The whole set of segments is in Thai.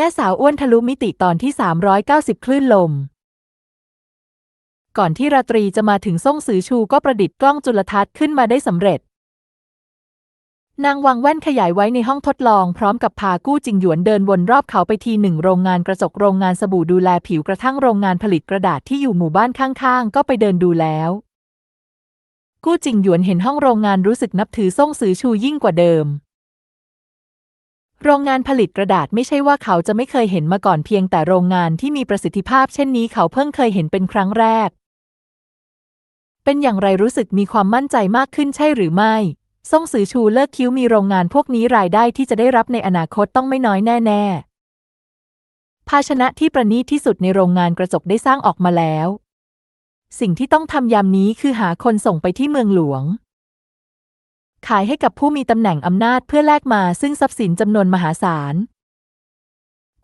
ม่สาวอ้วนทะลุมิติตอนที่ 390 คลื่นลม ก่อนที่ราตรีจะมาถึงซ่งซือชูก็ประดิษฐ์กล้องจุลทรรศน์ขึ้นมาได้สำเร็จ นางวางแว่นขยายไว้ในห้องทดลองพร้อมกับพากู้จิงหยวนเดินวนรอบเขาไปทีหนึ่งโรงงานกระจกโรงงานสบู่ดูแลผิวกระทั่งโรงงานผลิตกระดาษที่อยู่หมู่บ้านข้างๆ ก็ไปเดินดูแล้ว กู้จิงหยวนเห็นห้องโรงงานรู้สึกนับถือซ่งซือชูยิ่งกว่าเดิม โรงงานผลิตกระดาษไม่ใช่ว่าเขาจะไม่เคยเห็นมาก่อนเพียงแต่โรงงานที่มีประสิทธิภาพเช่นนี้เขาเพิ่งเคยเห็นเป็นครั้งแรก เป็นอย่างไรรู้สึกมีความมั่นใจมากขึ้นใช่หรือไม่ซ่งซือชูเลิกคิ้วมีโรงงานพวกนี้รายได้ที่จะได้รับในอนาคตต้องไม่น้อยแน่ ๆ ภาชนะที่ประณีตที่สุดในโรงงานกระจกได้สร้างออกมาแล้ว สิ่งที่ต้องทำยามนี้คือหาคนส่งไปที่เมืองหลวง ขายให้กับผู้มีตำแหน่งอำนาจเพื่อแลกมาซึ่งทรัพย์สินจำนวนมหาศาล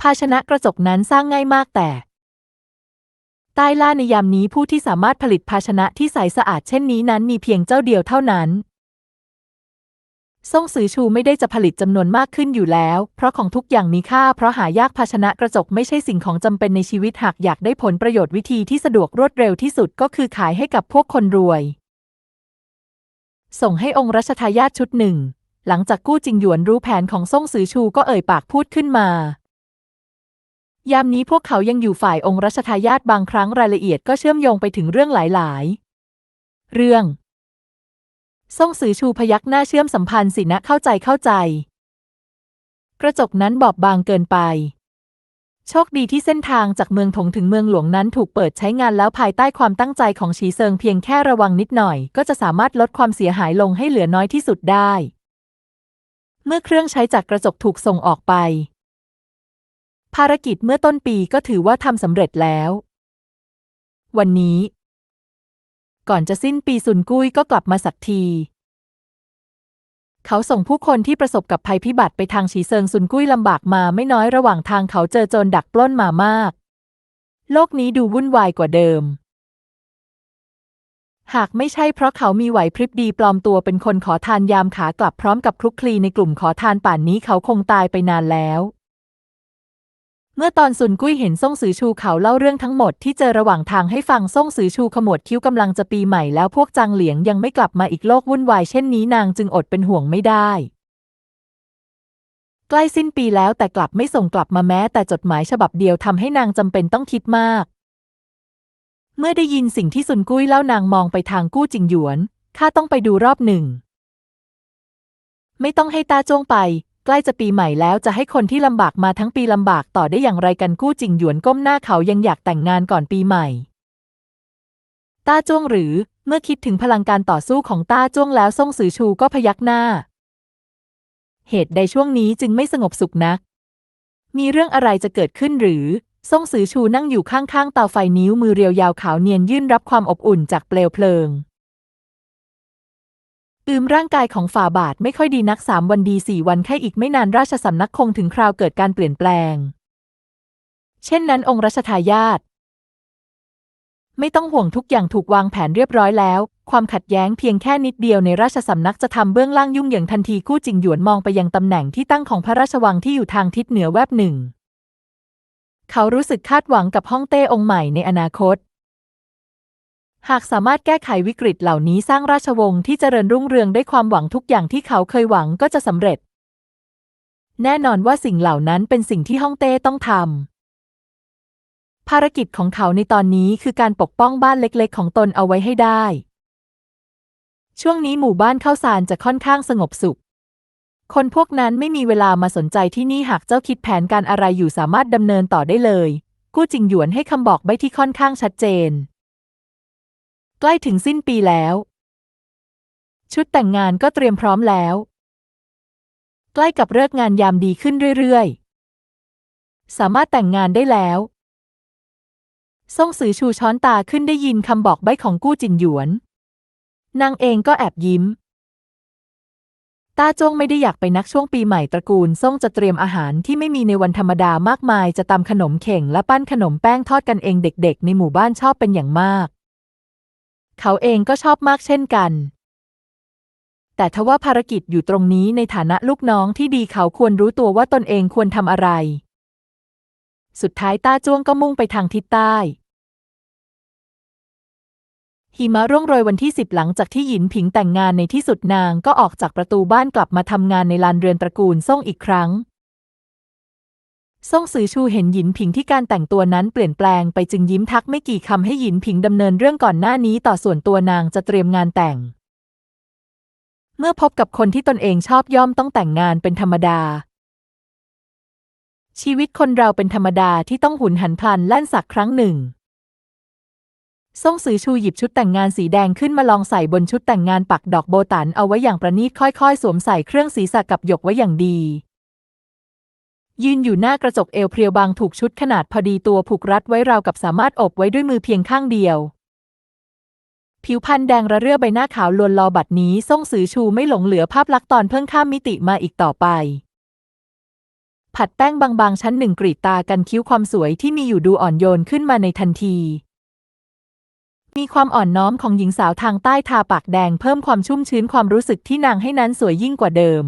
ภาชนะกระจกนั้นสร้างง่ายมากแต่ใต้ล่าในยามนี้ผู้ที่สามารถผลิตภาชนะที่ใสสะอาดเช่นนี้นั้นมีเพียงเจ้าเดียวเท่านั้นซ่งซือชูไม่ได้จะผลิตจำนวนมากขึ้นอยู่แล้ว เพราะของทุกอย่างมีค่า เพราะหายากภาชนะกระจกไม่ใช่สิ่งของจำเป็นในชีวิตหากอยากได้ผลประโยชน์วิธีที่สะดวกรวดเร็วที่สุดก็คือขายให้กับพวกคนรวย ส่งให้องค์รัชทายาทชุดหนึ่ง หลังจากกู้จิงหยวนรู้แผนของซ่งซือชูก็เอ่ยปากพูดขึ้นมา ยามนี้พวกเขายังอยู่ฝ่ายองค์รัชทายาทบางครั้งรายละเอียดก็เชื่อมโยงไปถึงเรื่องหลาย ๆ เรื่อง ซ่งซือชูพยักหน้าเชื่อมสัมพันธ์สินะเข้าใจเข้าใจ กระจกนั้นบอบบางเกินไป โชคดีที่เส้นทางจากเมืองถงถึงเมืองหลวงนั้นถูกเปิดใช้งานแล้วภายใต้ความตั้งใจของฉีเซิงเพียงแค่ระวังนิดหน่อย ก็จะสามารถลดความเสียหายลงให้เหลือน้อยที่สุดได้ เมื่อเครื่องใช้จากกระจกถูกส่งออกไป ภารกิจเมื่อต้นปีก็ถือว่าทำสำเร็จแล้ว วันนี้ ก่อนจะสิ้นปีซุนกุ้ยก็กลับมาสักที เขาส่งผู้คนที่ประสบกับภัยพิบัติไปทางฉีเซิงซุนกุ้ยลำบากมาไม่น้อยระหว่างทางเขาเจอโจรดักปล้นมามาก โลกนี้ดูวุ่นวายกว่าเดิม หากไม่ใช่เพราะเขามีไหวพริบดีปลอมตัวเป็นคนขอทานยามขากลับพร้อมกับคลุกคลีในกลุ่มขอทานป่านนี้เขาคงตายไปนานแล้ว เมื่อตอนซุนกุ้ยเห็นซ่งซือชูเขาเล่าเรื่องทั้งหมดที่เจอระหว่างทางให้ฟังซ่งซือชูขมวดคิ้วกำลังจะปีใหม่แล้วพวกจางเหลียงยังไม่กลับมาอีกโลกวุ่นวายเช่นนี้นางจึงอดเป็นห่วงไม่ได้ ใกล้สิ้นปีแล้วแต่กลับไม่ส่งกลับมาแม้แต่จดหมายฉบับเดียวทำให้นางจำเป็นต้องคิดมาก เมื่อได้ยินสิ่งที่ซุนกุ้ยเล่านางมองไปทางกู้จิงหยวนข้าต้องไปดูรอบหนึ่ง ไม่ต้องให้ตาจ้วงไป ใกล้จะปีใหม่แล้วจะให้คนที่ลำบากมาทั้งปีลำบากต่อได้อย่างไรกันกู้จิงหยวนก้มหน้าเขายังอยากแต่งงานก่อนปีใหม่ต้าจ้วงหรือ เมื่อคิดถึงพลังการต่อสู้ของต้าจ้วงแล้วซ่งซือชูก็พยักหน้า เหตุใดช่วงนี้จึงไม่สงบสุขนัก มีเรื่องอะไรจะเกิดขึ้นหรือซ่งซือชูนั่งอยู่ข้างๆเตาไฟนิ้วมือเรียวยาวขาวเนียนยื่นรับความอบอุ่นจากเปลวเพลิง อืมร่างกายของฝ่าบาทไม่ค่อยดีนักสามวันดีสี่วันแค่อีกไม่นานราชสำนักคงถึงคราวเกิดการเปลี่ยนแปลง เช่นนั้นองค์รัชทายาทไม่ต้องห่วงทุกอย่างถูกวางแผนเรียบร้อยแล้ว ความขัดแย้งเพียงแค่นิดเดียวในราชสำนักจะทำเบื้องล่างยุ่งเหยิงทันทีกู้จิงหยวนมองไปยังตำแหน่งที่ตั้งของพระราชวังที่อยู่ทางทิศเหนือแวบหนึ่ง เขารู้สึกคาดหวังกับฮ่องเต้องค์ใหม่ในอนาคต หากสามารถแก้ไขวิกฤตเหล่านี้สร้างราชวงศ์ที่เจริญรุ่งเรืองได้ความหวังทุกอย่างที่เขาเคยหวังก็จะสำเร็จ แน่นอนว่าสิ่งเหล่านั้นเป็นสิ่งที่ฮ่องเต้ต้องทำภารกิจของเขาในตอนนี้คือการปกป้องบ้านเล็กๆ ของตนเอาไว้ให้ได้ ช่วงนี้หมู่บ้านเข้าสารจะค่อนข้างสงบสุข คนพวกนั้นไม่มีเวลามาสนใจที่นี่หากเจ้าคิดแผนการอะไรอยู่สามารถดำเนินต่อได้เลย กู้จิงหยวนให้คำบอกใบที่ค่อนข้างชัดเจน ใกล้ถึงสิ้นปีแล้ว ชุดแต่งงานก็เตรียมพร้อมแล้ว ใกล้กับเลิกงานยามดีขึ้นเรื่อยๆ สามารถแต่งงานได้แล้วซ่งซือชูช้อนตาขึ้นได้ยินคำบอกใบ้ของกู้จินหยวน นางเองก็แอบยิ้ม ตาจ้งไม่ได้อยากไปนักช่วงปีใหม่ตระกูลซ่งจะเตรียมอาหารที่ไม่มีในวันธรรมดามากมายจะตำขนมเข่งและปั้นขนมแป้งทอดกันเองเด็กๆ ในหมู่บ้านชอบเป็นอย่างมาก เขาเองก็ชอบมากเช่นกัน แต่ทว่าภารกิจอยู่ตรงนี้ในฐานะลูกน้องที่ดีเขาควรรู้ตัวว่าตนเองควรทำอะไร สุดท้ายต้าจ้วงก็มุ่งไปทางทิศใต้หิมะร่วงโรยวันที่สิบหลังจากที่หยินผิงแต่งงานในที่สุดนางก็ออกจากประตูบ้านกลับมาทำงานในลานเรือนตระกูลซ่งอีกครั้ง ซ่งซือชูเห็นหยินผิงที่การแต่งตัวนั้นเปลี่ยนแปลงไปจึงยิ้มทักไม่กี่คำให้หยินผิงดำเนินเรื่องก่อนหน้านี้ต่อส่วนตัวนางจะเตรียมงานแต่ง เมื่อพบกับคนที่ตนเองชอบย่อมต้องแต่งงานเป็นธรรมดา ชีวิตคนเราเป็นธรรมดาที่ต้องหุนหันพลันแล่นสักครั้งหนึ่งซ่งซือชูหยิบชุดแต่งงานสีแดงขึ้นมาลองใส่บนชุดแต่งงานปักดอกโบตันเอาไว้อย่างประณีตค่อยๆ สวมใส่เครื่องศีรษะกับหยกไว้อย่างดี ยืนอยู่หน้ากระจกเอวเพรียวบางถูกชุดขนาดพอดีตัวผูกรัดไว้ราวกับสามารถอบไว้ด้วยมือเพียงข้างเดียว ผิวพรรณแดงระเรื่อใบหน้าขาวลวนลอบัดนี้ซ่งซือชูไม่หลงเหลือภาพลักษณ์ตอนเพิ่งข้ามมิติมาอีกต่อไป ผัดแป้งบางๆ ชั้นหนึ่งกรีดตากันคิ้วความสวยที่มีอยู่ดูอ่อนโยนขึ้นมาในทันทีมีความอ่อนน้อมของหญิงสาวทางใต้ทาปากแดงเพิ่มความชุ่มชื้นความรู้สึกที่นางให้นั้นสวยยิ่งกว่าเดิม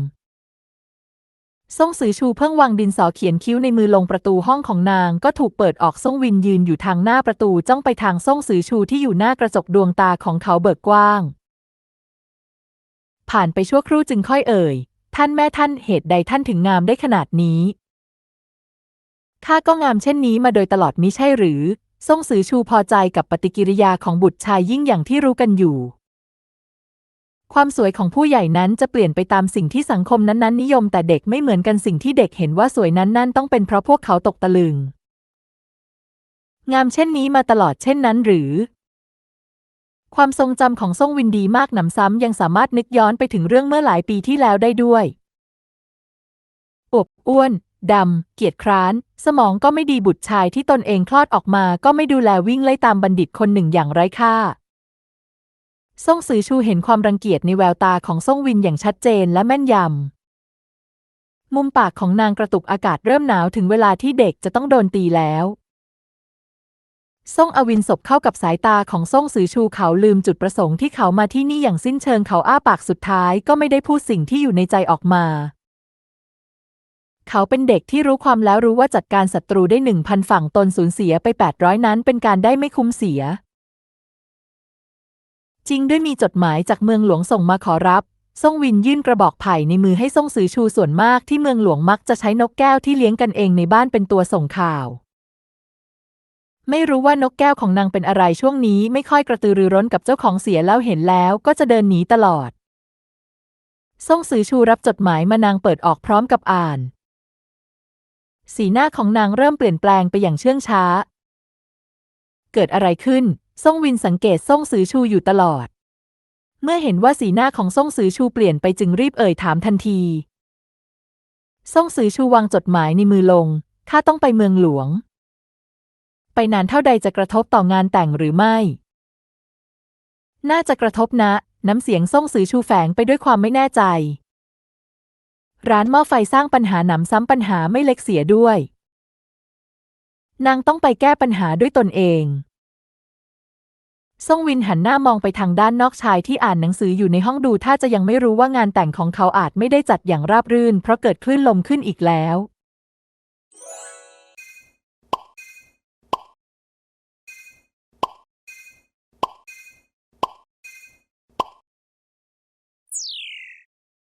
ซ่งซือชูเพิ่งวางดินสอเขียนคิ้วในมือลงประตูห้องของนางก็ถูกเปิดออกซ่งวินยืนอยู่ทางหน้าประตูจ้องไปทางซ่งซือชูที่อยู่หน้ากระจกดวงตาของเขาเบิกกว้าง ผ่านไปชั่วครู่จึงค่อยเอ่ย ท่านแม่ท่านเหตุใดท่านถึงงามได้ขนาดนี้ข้าก็งามเช่นนี้มาโดยตลอดมิใช่หรือ ซ่งซือชูพอใจกับปฏิกิริยาของบุตรชายยิ่งอย่างที่รู้กันอยู่ ความสวยของผู้ใหญ่นั้นจะเปลี่ยนไปตามสิ่งที่สังคมนั้นๆนิยมแต่เด็กไม่เหมือนกันสิ่งที่เด็กเห็นว่าสวยนั้นนั่นต้องเป็นเพราะพวกเขาตกตะลึง งามเช่นนี้มาตลอดเช่นนั้นหรือ ความทรงจำของซ่งวินดีมากหนำซ้ำยังสามารถนึกย้อนไปถึงเรื่องเมื่อหลายปีที่แล้วได้ด้วยอบอ้วนดำ เกียจคร้าน สมองก็ไม่ดีบุตรชายที่ตนเองคลอดออกมา ก็ไม่ดูแลวิ่งไล่ตามบัณฑิตคนหนึ่งอย่างไร้ค่า ซ่งซือชูเห็นความรังเกียจในแววตาของซ่งวินอย่างชัดเจนและแม่นยำ มุมปากของนางกระตุกอากาศเริ่มหนาวถึงเวลาที่เด็กจะต้องโดนตีแล้วซ่งอวินศพเข้ากับสายตาของซ่งซือชูเขาลืมจุดประสงค์ที่เขามาที่นี่อย่างสิ้นเชิงเขาอ้าปากสุดท้ายก็ไม่ได้พูดสิ่งที่อยู่ในใจออกมา เขาเป็นเด็กที่รู้ความแล้วรู้ว่าจัดการศัตรูได้หนึ่งพันฝั่งตนสูญเสียไปแปดร้อยนั้นเป็นการได้ไม่คุ้มเสีย จริงด้วยมีจดหมายจากเมืองหลวงส่งมาขอรับ ซ่งวินยื่นกระบอกไผ่ในมือให้ซ่งซือชูส่วนมากที่เมืองหลวงมักจะใช้นกแก้วที่เลี้ยงกันเองในบ้านเป็นตัวส่งข่าว ไม่รู้ว่านกแก้วของนางเป็นอะไรช่วงนี้ไม่ค่อยกระตือรือร้นกับเจ้าของเสียแล้วเห็นแล้วก็จะเดินหนีตลอด ซ่งซือชูรับจดหมายมานางเปิดออกพร้อมกับอ่าน สีหน้าของนางเริ่มเปลี่ยนแปลงไปอย่างเชื่องช้า เกิดอะไรขึ้น ซ่งวินสังเกตซ่งซือชูอยู่ตลอด เมื่อเห็นว่าสีหน้าของซ่งซือชูเปลี่ยนไปจึงรีบเอ่ยถามทันทีซ่งซือชูวางจดหมายในมือลง ข้าต้องไปเมืองหลวง ไปนานเท่าใดจะกระทบต่องานแต่งหรือไม่ น่าจะกระทบนะ น้ำเสียงซ่งซือชูแฝงไปด้วยความไม่แน่ใจ ร้านหม้อไฟสร้างปัญหาหนำซ้ำปัญหาไม่เล็กเสียด้วย นางต้องไปแก้ปัญหาด้วยตนเอง ซ่งวินหันหน้ามองไปทางด้านนอกชายที่อ่านหนังสืออยู่ในห้องดู ถ้าจะยังไม่รู้ว่างานแต่งของเขาอาจไม่ได้จัดอย่างราบรื่น เพราะเกิดคลื่นลมขึ้นอีกแล้ว